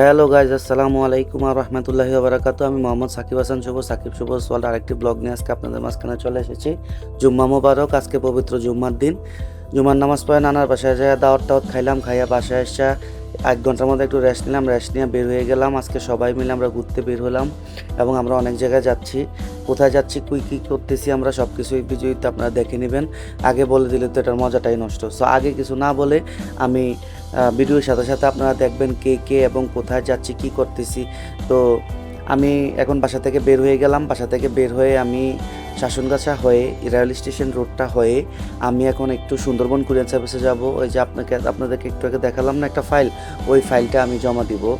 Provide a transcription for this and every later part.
Hello guys আসসালামু আলাইকুম আর রহমতুল্লাহি বারাকাত আমি মোহাম্মদ সাকিব হাসান শুভ, সাকিব শুভ ওয়ার্ল্ড আরেকটি ব্লগ নিয়ে আজকে আপনাদের মাঝখানে চলে এসেছি। জুম্মা মোবারক, আজকে পবিত্র জুম্মার দিন। জুম্মার নামাজ পড়ে নানার বাসায় যায় দাওয়াত টাওয়াত খাইলাম, খাইয়া বাসায় এসে এক ঘণ্টার মধ্যে একটু রেস্ট নিলাম রেস্ট নিয়ে বের হয়ে গেলাম। আজকে সবাই মিলে আমরা ঘুরতে বের হলাম এবং আমরা অনেক জায়গায় যাচ্ছি। কোথায় যাচ্ছি কুই কী করতেছি আমরা সব কিছুই ভিডিওতে আপনারা দেখে নেবেন। আগে বলে দিলে তো এটার মজাটাই নষ্ট। সো আগে কিছু না বলে আমি ভিডিওর সাথে সাথে আপনারা দেখবেন কে কে এবং কোথায় যাচ্ছি, কি করতেছি। তো আমি এখন বাসা থেকে বের হয়ে গেলাম। বাসা থেকে বের হয়ে আমি শাসনগাছা হয়ে, রেল স্টেশন রোডটা হয়ে আমি এখন একটু সুন্দরবন কুরিয়ার সার্ভিসে যাব। ওই যে আপনাকে, আপনাদেরকে একটু আগে দেখালাম না একটা ফাইল? ওই ফাইলটা আমি জমা দিব।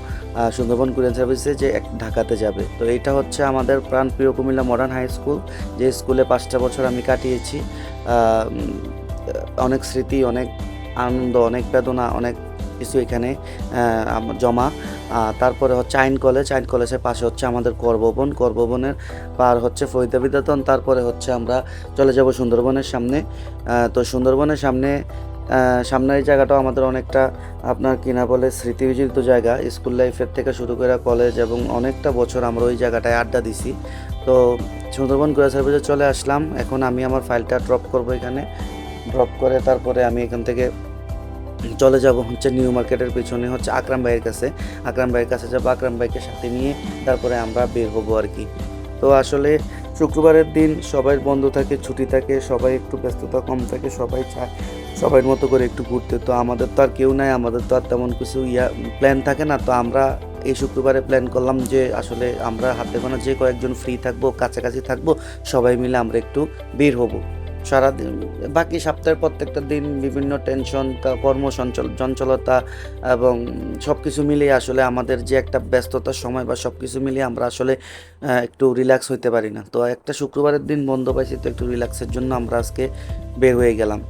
সুন্দরবন কুরিয়ার সার্ভিসে যে এক- ঢাকাতে যাবে। তো এটা হচ্ছে আমাদের প্রাণপ্রিয় কুমিল্লা মডার্ন হাই স্কুল যে স্কুলে পাঁচটা বছর আমি কাটিয়েছি। অনেক স্মৃতি, অনেক আনন্দ, অনেক বেদনা, অনেক কিছু এখানে জমা। তারপরে হচ্ছে আইন কলেজ আইন কলেজের পাশে হচ্ছে আমাদের করববন। করববনের পার হচ্ছে ফরিদা বিদ্যাতন, তারপরে হচ্ছে আমরা চলে যাব সুন্দরবনের সামনে। তো সুন্দরবনের সামনে সামনের এই জায়গাটাও আমাদের অনেকটা আপনার কিনা বলে স্মৃতি বিজড়িত জায়গা। স্কুল লাইফের থেকে শুরু করে কলেজ এবং অনেকটা বছর আমরা ওই জায়গাটায় আড্ডা দিছি। তো সুন্দরবন গোয়া সার্ভিসে চলে আসলাম। এখন আমি আমার ফাইলটা ড্রপ করব এখানে। ড্রপ করে তারপরে আমি এখান থেকে চলে যাব হচ্ছে নিউ মার্কেটের পিছনে হচ্ছে আকরাম ভাইয়ের কাছে। আকরাম ভাইয়ের কাছে যাব, আকরাম ভাইকে সাথে নিয়ে তারপরে আমরা বের হব আর কি। তো আসলে শুক্রবারের দিন সবাই বন্ধ থাকে, ছুটি থাকে, সবাই একটু ব্যস্ততা কম থাকে, সবাই চায় সবার মতো করে একটু ঘুরতে। তো আমাদের তো আর কেউ নাই, আমাদের তো আর তেমন কিছু ইয়া প্ল্যান থাকে না। তো আমরা এই শুক্রবারে প্ল্যান করলাম যে আসলে আমরা হাতে গোনা যে কয়েকজন ফ্রি থাকব, কাছাকাছি থাকব, সবাই মিলে আমরা একটু বের হব। সারাদিন, বাকি সপ্তাহের প্রত্যেকটা দিন বিভিন্ন টেনশন তা কর্ম সঞ্চল চঞ্চলতা এবং সব কিছু মিলিয়ে আসলে আমাদের যে একটা ব্যস্ততার সময় বা সব কিছু মিলিয়ে আমরা আসলে একটু রিল্যাক্স হইতে পারি না। তো একটা শুক্রবারের দিন বন্ধ পাইছি তো একটু রিল্যাক্সের জন্য আমরা আজকে বের হয়ে গেলাম।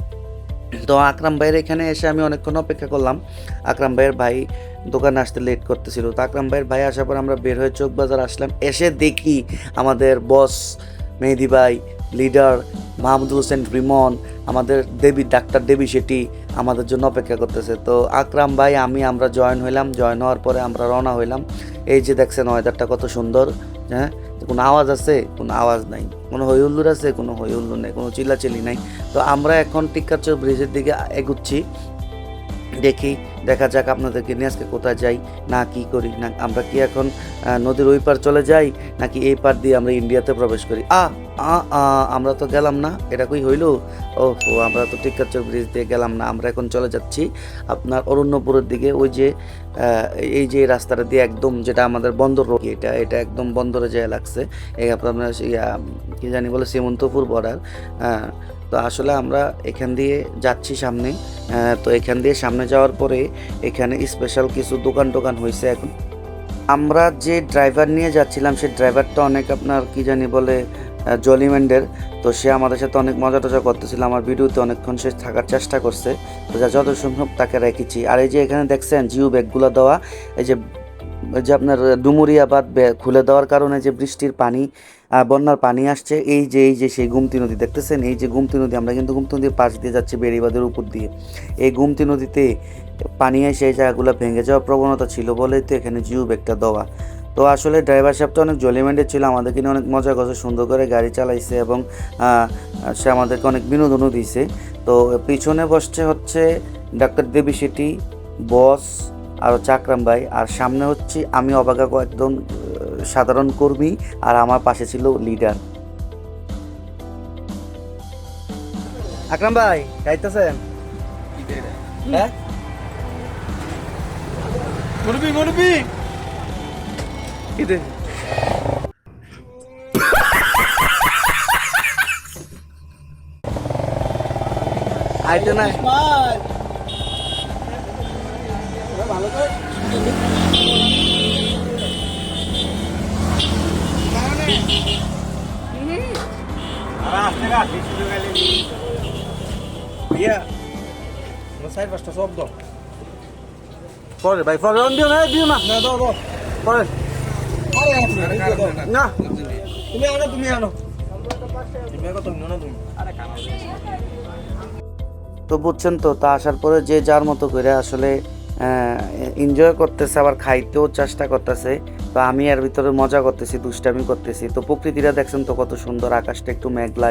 তো আকরাম ভাইয়ের এখানে এসে আমি অনেকক্ষণ অপেক্ষা করলাম। আকরাম ভাইয়ের ভাই দোকানে আসতে লেট করতেছিল। তো আকরাম ভাইয়ের ভাই আসার পর আমরা বের হয়ে চোখ বাজার আসলাম। এসে দেখি আমাদের বস মেহেদি ভাই লিডার মাহমুদুল হোসেন রিমন, আমাদের দেবী, ডাক্তার দেবী সেটি আমাদের জন্য অপেক্ষা করতেছে। তো আকরাম ভাই, আমি, আমরা জয়েন হইলাম। জয়েন হওয়ার পরে আমরা রওনা হইলাম। এই যে দেখছেন ওয়েদারটা কত সুন্দর হ্যাঁ? কোনো আওয়াজ আছে? কোনো আওয়াজ নাই। কোনো হইহুল্লুর আছে? কোনো হইহুল্লুর নেই। কোনো চিল্লাচিল্লি নাই। তো আমরা এখন টিক্কাচর ব্রিজের দিকে এগুচ্ছি। দেখি দেখা যাক আপনাদেরকে নিয়ে আজকে কোথায় যাই, না কি করি, না আমরা কি এখন নদীর ওই পার চলে যাই, নাকি এই পার দিয়ে আমরা ইন্ডিয়াতে প্রবেশ করি? আ আ আমরা তো গেলাম না, এটা কই হইল? ও আমরা তো টিক্কাচর ব্রিজ দিয়ে গেলাম না, আমরা এখন চলে যাচ্ছি আপনার অরণ্যপুরের দিকে, ওই যে এই যে রাস্তাটা দিয়ে একদম যেটা আমাদের বন্দর রোড, এটা এটা একদম বন্দরে যায় লাগছে, এই আপনার কি জানি বলে সীমন্তপুর বর্ডার তো আসলে আমরা এখান দিয়ে যাচ্ছি সামনে। তো এখান দিয়ে সামনে যাওয়ার পরে এখানে স্পেশাল কিছু দোকান টোকান হয়েছে এখন। আমরা যে ড্রাইভার নিয়ে যাচ্ছিলাম সেই ড্রাইভারটা অনেক আপনার কি জানি বলে জলিমেন্ডের তো সে আমাদের সাথে অনেক মজা টজা করতেছিল, আমার ভিডিওতে অনেকক্ষণ সে থাকার চেষ্টা করছে। তো যা যত সম্ভব তাকে রেখেছি। আর এই যে এখানে দেখছেন জিও ব্যাগগুলো দেওয়া, এই যে যে আপনার ডুমুরিয়া বাদ খুলে দেওয়ার কারণে যে বৃষ্টির পানি বন্যার পানি আসছে, এই যে এই যে সেই গুমতি নদী দেখতেছেন, এই যে গুমতি নদী, আমরা কিন্তু গুমতি নদীর পাশ দিয়ে যাচ্ছি বেড়িবাদের উপর দিয়ে। এই গুমতি নদীতে পানি এসে এই জায়গাগুলো ভেঙে যাওয়ার প্রবণতা ছিল বলেই তো এখানে জিও ব্যাগটা দেওয়া। তো আসলে ড্রাইভার সাহেবটা অনেক জলিমেন্টেড ছিল, আমাদেরকে নিয়ে অনেক মজা করছে সুন্দর করে গাড়ি চালাইছে এবং সে আমাদেরকে অনেক বিনোদনও দিয়েছে। তো পিছনে বসছে হচ্ছে ডাক্তার দেবী সেটি বস আর হচ্ছে আকরাম ভাই। আর সামনে হচ্ছে আমি অবাকা একদম সাধারণ কর্মী আর আমার পাশে ছিল লিডার আকরাম ভাই, গাইতেছেন? হ্যাঁ? আইতে না শব্দ পরে ভাই পরে দিও না দিও না না দাও দাও পরে না তুমি আনো তুমি আনো তুমি কত না তুমি তো বুঝছেন তো তা আসার পরে যে যার মতো করে আসলে এনজয় করতেছে আবার খাইতেও চেষ্টা করতেছে। তো আমি এর ভিতরে মজা করতেছি দুষ্টামি করতেছি। তো প্রকৃতিটা দেখছেন তো কত সুন্দর আকাশটা একটু মেঘলা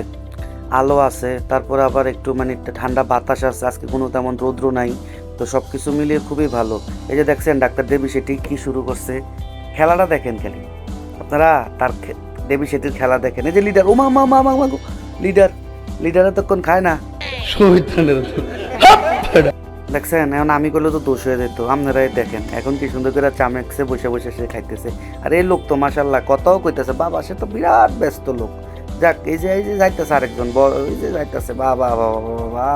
আলো আছে। তারপরে আবার একটু মানে ঠান্ডা বাতাস আছে। আজকে কোনো তেমন রৌদ্র নাই। তো সব কিছু মিলিয়ে খুবই ভালো। এই যে দেখছেন ডাক্তার দেবী সেটি কি শুরু করছে? খেলাটা দেখেন খালি। আপনারা তার দেবী সেটির খেলা দেখেন। এই যে লিডার ও মা মা মা মা লিডার লিডার এতক্ষণ খায় না। দেখছেন, এখন আমি করলে তো দোষ হয়ে যেত। আপনারাই দেখেন, এখন কি সুন্দর করে চামেক্সে বসে বসে সে খাইতেছে। আর এই লোক তো মাসাল্লাহ কথাও কইতেছে, বাবা সে তো বিরাট ব্যস্ত লোক। যাক, এই যে এই যে যাইতেছে আরেকজন এই যে যাইতেছে বাবা বাবা বাবা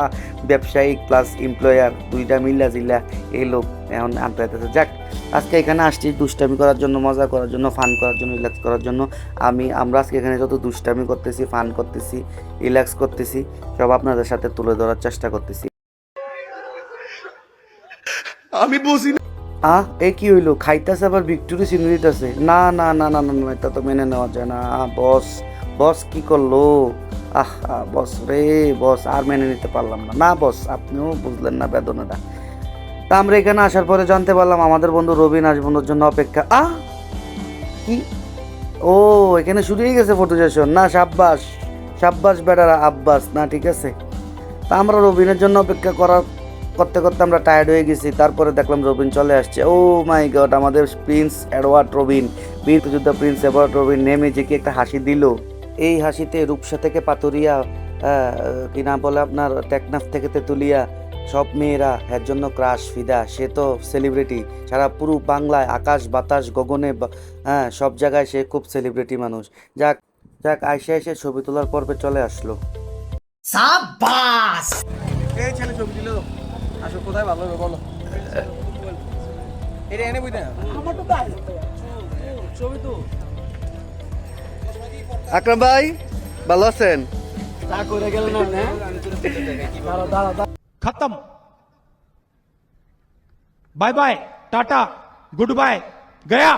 ব্যবসায়িক প্লাস এমপ্লয়ার দুইটা মিল্লা জিল্লা এই লোক এখন আনতে যাইতেছে যাক, আজকে এখানে আসছি দুষ্টামি করার জন্য, মজা করার জন্য ফান করার জন্য রিল্যাক্স করার জন্য। আমি, আমরা আজকে এখানে যত দুষ্টামি করতেছি ফান করতেছি রিল্যাক্স করতেছি, সব আপনাদের সাথে তুলে ধরার চেষ্টা করতেছি। আমি বুঝি আ এ কি হইল? খাইতেছে আবার ভিক্টোরি চিনে দিতেছে না না না না না এটা তো মেনে নেওয়া যায় না। বস বস কি করল? আহ আহ, বস রে বস আর মেনে নিতে পারলাম না। না বস আপনিও বুঝলেন না বেদনাটা। তা আমরা এখানে আসার পরে জানতে পারলাম আমাদের বন্ধু রবিন আসবন্ধুর জন্য অপেক্ষা। আ? কি? ও এখানে শুরু হয়ে গেছে ফটো সেশন না সাব্বাস। সাব্বাস বেটারা আব্বাস। না ঠিক আছে। তা আমরা রবিনের জন্য অপেক্ষা করার করতে করতে আমরা টায়ার্ড হয়ে গেছি তারপরে দেখলাম রবিন চলে আসছে। ও মাই গড আমাদের প্রিন্স অ্যাডওয়ার্ড রবিন বীর যোদ্ধা প্রিন্স অ্যাডওয়ার্ড রবিন নেমে যে কি একটা হাসি দিল। এই হাসিতে রূপসা থেকে পাতুরিয়া কি না বলে আপনার টেকনাফ থেকে তেতুলিয়া সব মেয়েরা এর জন্য ক্রাশ ফিদা। সে তো সেলিব্রিটি সারা পুরো বাংলায় আকাশ বাতাস গগনে বা- হ্যাঁ সব জায়গায় সে খুব সেলিব্রিটি মানুষ। যাক যাক আইসে আইসে ছবি তোলার পর্বে চলে আসলো। সাবাস এই ছেলে ছবি দিল। আসো কোথায় ভালো হবে বলো? এটা এনে বুঝতে আমার তো তাই ছবি তো। আকরাম ভাই ভালো আছেন? তা করে না ভালো দাঁড়া খতম। Bye bye tata good bye Gaya.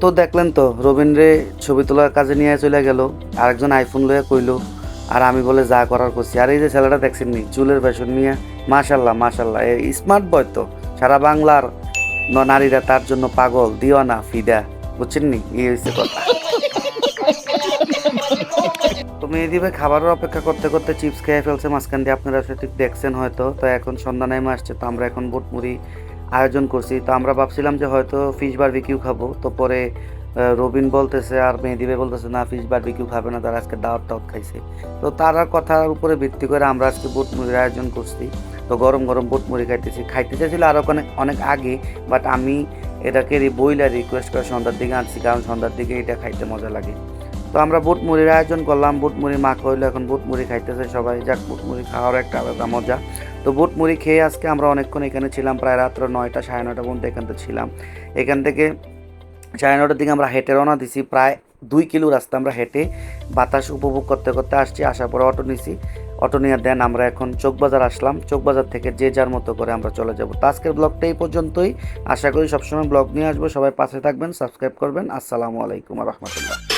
তো দেখলেন তো রবীন্দ্রে ছবি তোলার কাজে নিয়ে চলে গেল। আরেকজন আইফোন লয়ে কইলো আর আমি বলে যা করার করছি। আর এই যে ছেলেটা দেখছেন নি, চুলের ফ্যাশন নিয়ে, মাশাল্লাহ মাশাল্লাহ স্মার্ট বয় তো। সারা বাংলার ন- নারীরা তার জন্য পাগল, দিওয়ানা, ফিদা, বুঝছেন নি? এই হচ্ছে কথা। তো মেহেদি ভাই খাবারের অপেক্ষা করতে করতে চিপস খেয়ে ফেলছে, মাঝখান দিয়ে আপনারা সেটা দেখছেন হয়তো। তো এখন সন্ধ্যা নেমে আসছে, তো আমরা এখন বুটমুড়ি আয়োজন করছি। তো আমরা ভাবছিলাম যে হয়তো ফিশ বার বারবিকিউ খাব, তো পরে রবিন বলতেছে আর মেহেদি ভাই বলতেছে, না ফিশ বারবিকিউ খাবে না, তারা আজকে দাওয়াত টাওয়াত খাইছে। তো তারা কথার উপরে ভিত্তি করে আমরা আজকে বুটমুড়ির আয়োজন করছি। তো গরম গরম বুটমুড়ি খাইতেছি। খাইতে চাইছিল আরও অনেক অনেক আগে বাট আমি এটাকে বইলা রিকোয়েস্ট করে সন্ধ্যার দিকে আনছি, কারণ সন্ধ্যার দিকে এটা খাইতে মজা লাগে। তো আমরা বুট মুড়ির আয়োজন করলাম। বুট মুড়ি মা হইল এখন বুট মুড়ি খাইতেছে সবাই, যাক, বুট মুড়ি খাওয়ার একটা আলাদা মজা। তো বুট মুড়ি খেয়ে আজকে আমরা অনেকক্ষণ এখানে ছিলাম, প্রায় রাত্র নয়টা, সাড়ে নয়টা পর্যন্ত এখান থেকে ছিলাম। এখান থেকে সাড়ে নটার দিকে আমরা হেঁটে রওনা দিছি। প্রায় দুই কিলো রাস্তা আমরা হেঁটে বাতাস উপভোগ করতে করতে আসছি, আসার পরে অটো নিছি। অটো নিয়ে দেন আমরা এখন চোখবাজার আসলাম। চোখবাজার থেকে যে যার মতো করে আমরা চলে যাব। তো আজকের ব্লগটা এই পর্যন্তই। আশা করি সবসময় ব্লগ নিয়ে আসব। সবাই পাশে থাকবেন, সাবস্ক্রাইব করবেন। আসসালামু আলাইকুম রহমতুল্লাহ।